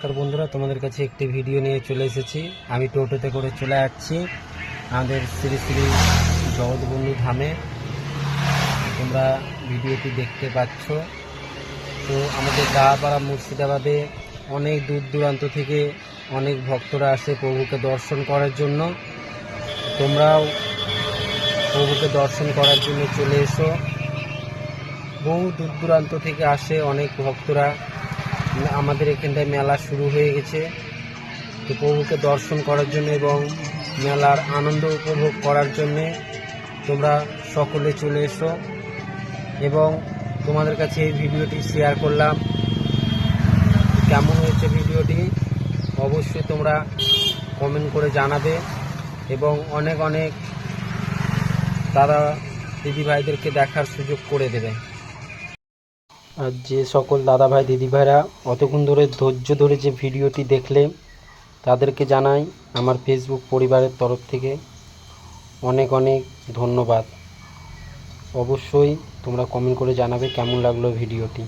নমস্কার বন্ধুরা, তোমাদের কাছে একটি ভিডিও নিয়ে চলে এসেছি। আমি টোটোতে করে চলে যাচ্ছি আমাদের শ্রী শ্রী জগৎবন্ধু ধামে। তোমরা ভিডিওটি দেখতে পাচ্ছ। তো আমাদের গাপাড়া মুর্শিদাবাদে অনেক দূর দূরান্ত থেকে অনেক ভক্তরা আসে প্রভুকে দর্শন করার জন্য। তোমরাও প্রভুকে দর্শন করার জন্য চলে এসো। বহু দূর দূরান্ত থেকে আসে অনেক ভক্তরা। আমাদের এখানটায় মেলা শুরু হয়ে গেছে। তো প্রভুকে দর্শন করার জন্য এবং মেলার আনন্দ উপভোগ করার জন্যে তোমরা সকলে চলে এসো। এবং তোমাদের কাছে এই ভিডিওটি শেয়ার করলাম। কেমন হয়েছে ভিডিওটি? অবশ্যই তোমরা কমেন্ট করে জানাবে। এবং অনেক অনেক দাদা দিদিভাইদেরকে দেখার সুযোগ করে দেবে। আর যে সকল দাদাভাই দিদিভাইরা অতক্ষণ ধরে ধৈর্য ধরে যে ভিডিওটি দেখলে, তাদেরকে জানাই আমার ফেসবুক পরিবারের তরফ থেকে অনেক অনেক ধন্যবাদ। অবশ্যই তোমরা কমেন্ট করে জানাবে কেমন লাগল ভিডিওটি।